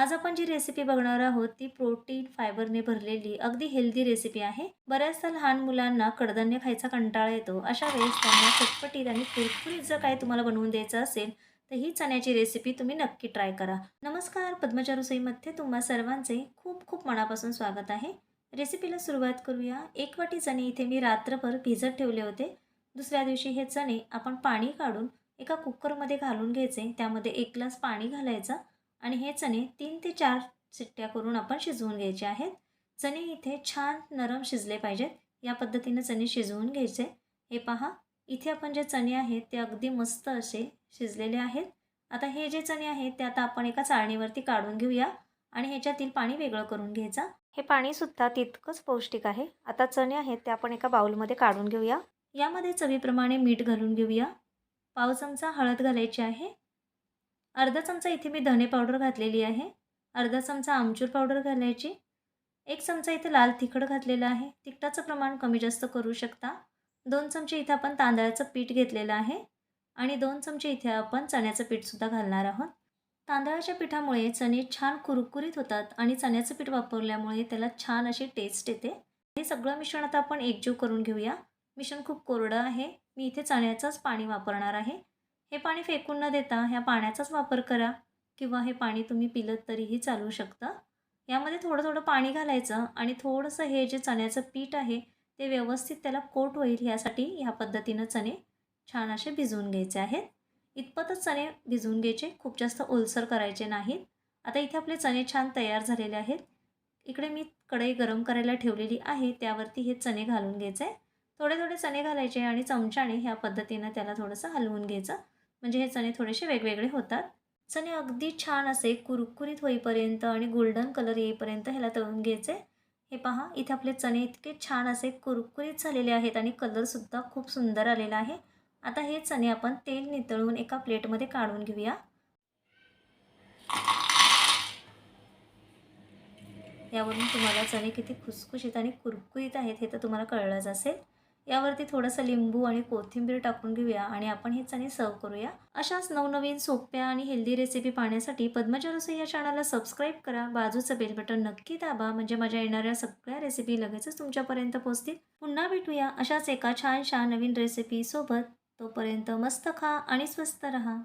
आज आपण जी रेसिपी बघणार आहोत ती प्रोटीन फायबरने भरलेली अगदी हेल्दी रेसिपी आहे. बऱ्याचदा लहान मुलांना कडधान्य खायचा कंटाळा येतो. अशा वेळेस त्यांना चटपटीत आणि कुरकुरीत जर काय तुम्हाला बनवून द्यायचं असेल तर ही चण्याची रेसिपी तुम्ही नक्की ट्राय करा. नमस्कार पद्मजा रसोईमध्ये तुम्हा सर्वांचे खूप खूप मनापासून स्वागत आहे. रेसिपीला सुरुवात करूया. एक वाटी चणे इथे मी रात्रभर भिजत ठेवले होते. दुसऱ्या दिवशी हे चणे आपण पाणी काढून एका कुकरमध्ये घालून घ्यायचे. त्यामध्ये एक ग्लास पाणी घालायचं. आणि हे चणे तीन ते चार शिट्ट्या करून आपण शिजवून घ्यायचे आहेत. चणे इथे छान नरम शिजले पाहिजेत. या पद्धतीनं चणे शिजवून घ्यायचे. हे पहा इथे आपण जे चणे आहेत ते अगदी मस्त असे शिजलेले आहेत. आता हे जे चणे आहेत ते आता आपण एका चाळणीवरती काढून घेऊया आणि ह्याच्यातील पाणी वेगळं करून घ्यायचं. हे पाणीसुद्धा तितकंच पौष्टिक आहे. आता चणे आहेत ते आपण एका बाऊलमध्ये काढून घेऊया. यामध्ये चवीप्रमाणे मीठ घालून घेऊया. पाव चमचा हळद घालायची आहे. अर्धा चमचा इथे मी धने पावडर घातलेली आहे. अर्धा चमचा आमचूर पावडर घालायची. एक चमचा इथे लाल तिखट घातलेलं आहे. तिखटाचं प्रमाण कमी जास्त करू शकता. दोन चमचे इथे आपण तांदळाचं पीठ घेतलेलं आहे. आणि दोन चमचे इथे आपण चण्याचं पीठसुद्धा घालणार आहोत. तांदळाच्या पिठामुळे चणे छान कुरकुरीत होतात आणि चण्याचं पीठ वापरल्यामुळे त्याला छान अशी टेस्ट येते. हे सगळं मिश्रण आता आपण एकजीव करून घेऊया. मिश्रण खूप कोरडं आहे. मी इथे चण्याचंच पाणी वापरणार आहे. हे पाणी फेकून न देता ह्या पाण्याचाच वापर करा किंवा हे पाणी तुम्ही पिलं तरीही चालू शकतं. यामध्ये थोडं थोडं पाणी घालायचं आणि थोडंसं हे जे चण्याचं पीठ आहे ते व्यवस्थित त्याला कोट होईल ह्यासाठी ह्या पद्धतीनं चणे छान असे भिजवून घ्यायचे आहेत. इतपतच चणे भिजवून घ्यायचे खूप जास्त ओलसर करायचे नाहीत. आता इथे आपले चणे छान तयार झालेले आहेत. इकडे मी कढई गरम करायला ठेवलेली आहे त्यावरती हे चणे घालून घ्यायचे. थोडे थोडे चणे घालायचे आणि चमच्याने ह्या पद्धतीनं त्याला थोडंसं हलवून घ्यायचं. म्हणजे हे चणे थोडेसे वेगवेगळे होतात. चणे अगदी छान असे कुरकुरीत होईपर्यंत आणि गोल्डन कलर येईपर्यंत ह्याला तळून घ्यायचे. हे पहा इथे आपले चणे इतके छान असे कुरकुरीत झालेले आहेत आणि कलरसुद्धा खूप सुंदर आलेला आहे. आता हे चणे आपण तेल नितळून एका प्लेटमध्ये काढून घेऊया. यावरून तुम्हाला चणे किती खुसखुशीत आणि कुरकुरीत आहेत हे तर तुम्हाला कळलंच असेल. यावरती थोडंसं लिंबू आणि कोथिंबीर टाकून घेऊया आणि आपण हे चणे सर्व करूया. अशाच नवनवीन सोप्या आणि हेल्दी रेसिपी पाहण्यासाठी पद्मजा रसोई या चॅनलला सबस्क्राईब करा. बाजूचं बेल बटन नक्की दाबा म्हणजे माझ्या येणाऱ्या सगळ्या रेसिपी लगेचच तुमच्यापर्यंत पोहोचतील. पुन्हा भेटूया अशाच एका छानशा नवीन रेसिपीसोबत तोपर्यंत मस्त खा आणि स्वस्त रहा.